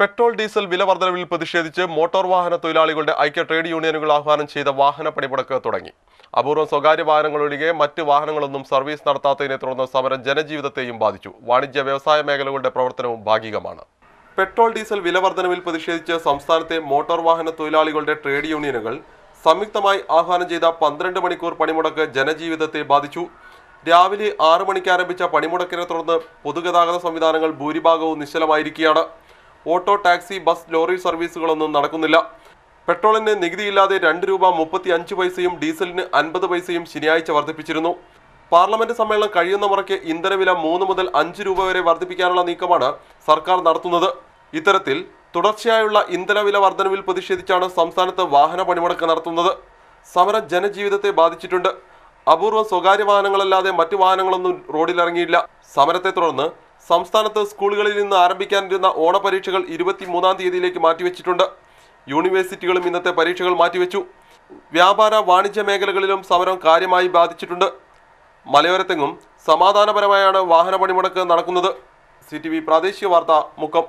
Petrol diesel വില വർധനവിൽ പ്രതിഷേധിച്ച് motor വാഹന തൊഴിലാളികളുടെ ഐക്യ ട്രേഡ് യൂണിയനുകൾ ആഹ്വാനം ചെയ്ത വാഹന പണിമുടക്ക് തുടങ്ങി. അപൂർവം സ്വകാര്യ വാഹനങ്ങളൊഴികെ മറ്റ് വാഹനങ്ങളൊന്നും സർവീസ് നടത്താത്തതിനെ തുടർന്ന് സമരം ജനജീവിതത്തെയും ബാധിച്ചു. വാണിജ്യ വ്യവസായ മേഖലകളുടെ പ്രവർത്തനവും ഭാഗികമാണ്. പെട്രോൾ ഡീസൽ വില വർധനവിൽ പ്രതിഷേധിച്ച് സംസ്ഥാനത്തെ മോട്ടോർ വാഹന തൊഴിലാളികളുടെ ട്രേഡ് യൂണിയനുകൾ സംയുക്തമായി ആഹ്വാനം ചെയ്ത പന്ത്രണ്ട് മണിക്കൂർ പണിമുടക്ക് ജനജീവിതത്തെ ബാധിച്ചു. രാവിലെ ആറ് മണിക്ക് ആരംഭിച്ച പണിമുടക്കിനെ തുടർന്ന് പൊതുഗതാഗത സംവിധാനങ്ങൾ ഭൂരിഭാഗവും നിശ്ചലമായിരിക്കുകയാണ്. ഓട്ടോ ടാക്സി ബസ് ലോറി സർവീസുകളൊന്നും നടക്കുന്നില്ല. പെട്രോളിന് നികുതിയില്ലാതെ രണ്ട് രൂപ മുപ്പത്തി അഞ്ച് പൈസയും ഡീസലിന് അൻപത് പൈസയും ശനിയാഴ്ച വർദ്ധിപ്പിച്ചിരുന്നു. പാർലമെന്റ് സമ്മേളനം കഴിയുന്ന മുറയ്ക്ക് ഇന്ധനവില മൂന്ന് മുതൽ അഞ്ച് രൂപ വരെ വർദ്ധിപ്പിക്കാനുള്ള നീക്കമാണ് സർക്കാർ നടത്തുന്നത്. ഇത്തരത്തിൽ തുടർച്ചയായുള്ള ഇന്ധനവില വർധനവിൽ പ്രതിഷേധിച്ചാണ് സംസ്ഥാനത്ത് വാഹന പണിമുടക്ക് നടത്തുന്നത്. സമരം ജനജീവിതത്തെ ബാധിച്ചിട്ടുണ്ട്. അപൂർവ സ്വകാര്യ വാഹനങ്ങളല്ലാതെ മറ്റു വാഹനങ്ങളൊന്നും റോഡിലിറങ്ങിയില്ല. സമരത്തെ തുടർന്ന് സംസ്ഥാനത്ത് സ്കൂളുകളിൽ നിന്ന് ആരംഭിക്കാനിരുന്ന ഓണപരീക്ഷകൾ ഇരുപത്തിമൂന്നാം തീയതിയിലേക്ക് മാറ്റിവെച്ചിട്ടുണ്ട്. യൂണിവേഴ്സിറ്റികളും ഇന്നത്തെ പരീക്ഷകൾ മാറ്റിവെച്ചു. വ്യാപാര വാണിജ്യ മേഖലകളിലും സമരം കാര്യമായി ബാധിച്ചിട്ടുണ്ട്. മലയോരത്തെങ്ങും സമാധാനപരമായാണ് വാഹന പണിമുടക്ക് നടക്കുന്നത്. സി പ്രാദേശിക വാർത്ത മുക്കം.